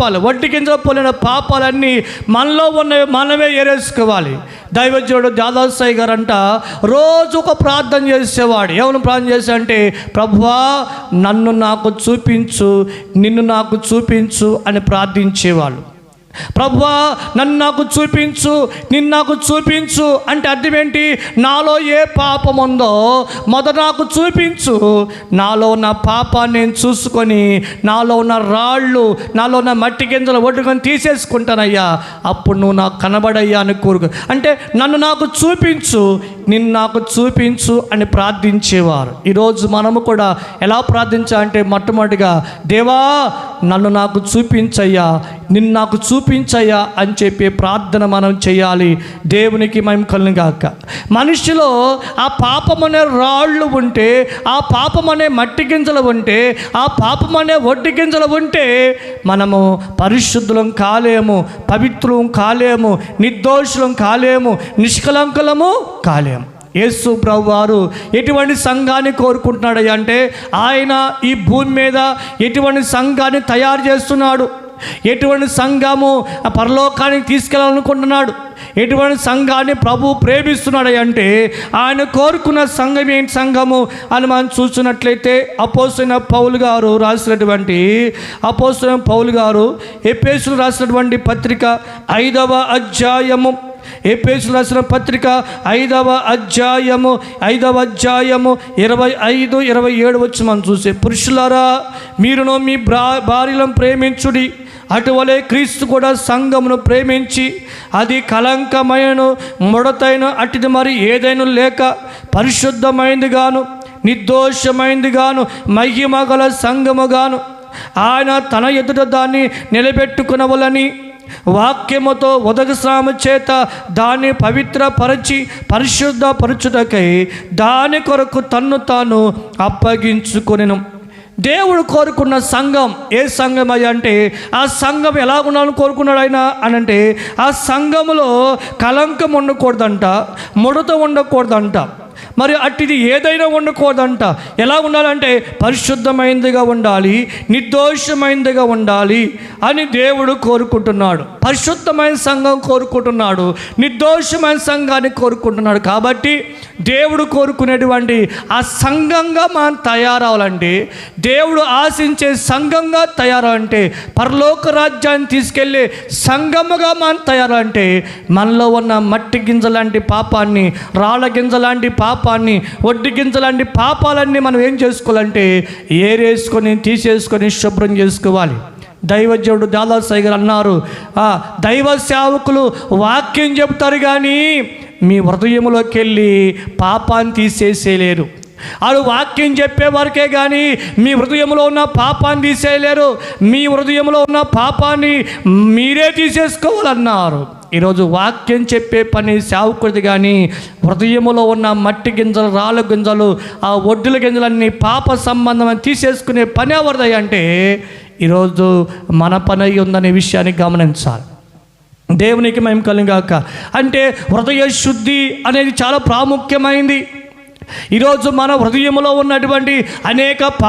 పాపాలు వడ్డీ గింజ పోలిన పాపాలన్నీ మనలో ఉన్నవి మనమే ఏరేసుకోవాలి దైవజ్ఞుడు దాదాసాయి గారు అంట రోజు ఒక ప్రార్థన చేసేవాడు. ఏమైనా ప్రార్థన చేసా అంటే ప్రభువా నన్ను నాకు చూపించు నిన్ను నాకు చూపించు అని ప్రార్థించేవాళ్ళు. ప్రభువా నన్ను నాకు చూపించు నిన్ను నాకు చూపించు అంటే అర్థం ఏంటి? నాలో ఏ పాపం ఉందో మొదట నాకు చూపించు. నాలో ఉన్న పాపాన్ని నేను చూసుకొని నాలో ఉన్న రాళ్ళు నాలో ఉన్న మట్టి గింజలు ఒడ్డుకొని తీసేసుకుంటానయ్యా. అప్పుడు నువ్వు నాకు కనబడయ్యా అని కోరుకు. అంటే నన్ను నాకు చూపించు నిన్ను నాకు చూపించు అని ప్రార్థించేవారు. ఈరోజు మనము కూడా ఎలా ప్రార్థించాలంటే మొట్టమొదటిగా దేవా నన్ను నాకు చూపించయ్యా. నిన్ను నాకు చూపించయ్యా అని చెప్పి ప్రార్థన మనం చేయాలి. దేవునికి మేము కలను గాక. మనిషిలో ఆ పాపం అనే రాళ్ళు ఉంటే ఆ పాపం అనే మట్టి గింజలు ఉంటే ఆ పాపం అనే ఒడ్డి గింజలు ఉంటే మనము పరిశుద్ధులం కాలేము పవిత్రం కాలేము నిర్దోషులం కాలేము నిష్కలంకులము కాలేము. యేసు ప్రభు వారు ఎటువంటి సంఘాన్ని కోరుకుంటున్నాడు అంటే ఆయన ఈ భూమి మీద ఎటువంటి సంఘాన్ని తయారు చేస్తున్నాడు? ఎటువంటి సంఘము పరలోకానికి తీసుకెళ్ళాలనుకుంటున్నాడు ఎటువంటి సంఘాన్ని ప్రభు ప్రేమిస్తున్నాడు అంటే ఆయన కోరుకున్న సంఘం ఏంటి సంఘము అని మనం చూసినట్లయితే అపోసిన పౌలు గారు రాసినటువంటి అపోసిన పౌలు గారు ఎపేసులు రాసినటువంటి పత్రిక ఐదవ అధ్యాయము. ఎపేసులు రాసిన పత్రిక ఐదవ అధ్యాయము. ఐదవ అధ్యాయము ఇరవై ఐదు ఇరవై ఏడు వచ్చి మనం చూసే. పురుషులారా మీరును మీ బ్రా భార్యలను ప్రేమించుడి. అటువలే క్రీస్తు కూడా సంఘమును ప్రేమించి అది కలంకమైన ముడతైన అటిది మరి ఏదైనా లేక పరిశుద్ధమైంది గాను నిర్దోషమైంది గాను మహిమ గల సంఘము గాను ఆయన తన ఎదుట దాన్ని నిలబెట్టుకునవలని వాక్యముతో ఉదగస్నామ చేత దాన్ని పవిత్రపరచి పరిశుద్ధపరచుటకై దాని కొరకు తన్ను తాను అప్పగించుకొనెను. దేవుడు కోరుకున్న సంఘం ఏ సంఘం అయ్యా అంటే ఆ సంఘం ఎలా ఉండాలని కోరుకున్నాడు ఆయన అని అంటే ఆ సంఘములో కలంకం ఉండకూడదంట ముడత ఉండకూడదంట. మరి అట్టిది ఏదైనా ఉండకూడదంట ఎలా ఉండాలంటే పరిశుద్ధమైనదిగా ఉండాలి నిర్దోషమైనదిగా ఉండాలి అని దేవుడు కోరుకుంటున్నాడు. పరిశుద్ధమైన సంఘం కోరుకుంటున్నాడు నిర్దోషమైన సంఘాన్ని కోరుకుంటున్నాడు కాబట్టి దేవుడు కోరుకునేటువంటి ఆ సంఘంగా మనం తయారవ్వాలండి దేవుడు ఆశించే సంఘంగా తయారంటే పరలోక రాజ్యాన్ని తీసుకెళ్ళే సంఘముగా మనం తయారంటే మనలో ఉన్న మట్టి గింజ లాంటి పాపాన్ని రాళ్ళ గింజ లాంటి పాపాన్ని ఒడ్డి పాపాలన్నీ మనం ఏం చేసుకోవాలంటే ఏరేసుకొని తీసేసుకొని శుభ్రం చేసుకోవాలి. దైవజ్ఞుడు దాదాసాయి గారు అన్నారు దైవ సేవకులు వాక్యం చెబుతారు కానీ మీ హృదయంలోకి వెళ్ళి పాపాన్ని తీసేసేయలేరు. వాళ్ళు వాక్యం చెప్పేవారికే కానీ మీ హృదయంలో ఉన్న పాపాన్ని తీసేయలేరు. మీ హృదయంలో ఉన్న పాపాన్ని మీరే తీసేసుకోవాలన్నారు. ఈరోజు వాక్యం చెప్పే పని సేవకుడిది కానీ హృదయములో ఉన్న మట్టి గింజలు రాళ్ళ గింజలు ఆ ఒడ్డుల గింజలన్నీ పాప సంబంధం తీసేసుకునే పని ఎవరిది అంటే ఈరోజు మన పని ఉందనే విషయాన్ని గమనించాలి. దేవునికి మేము కలిగాక అంటే హృదయ శుద్ధి అనేది చాలా ప్రాముఖ్యమైంది. ఈరోజు మన హృదయంలో ఉన్నటువంటి అనేక పా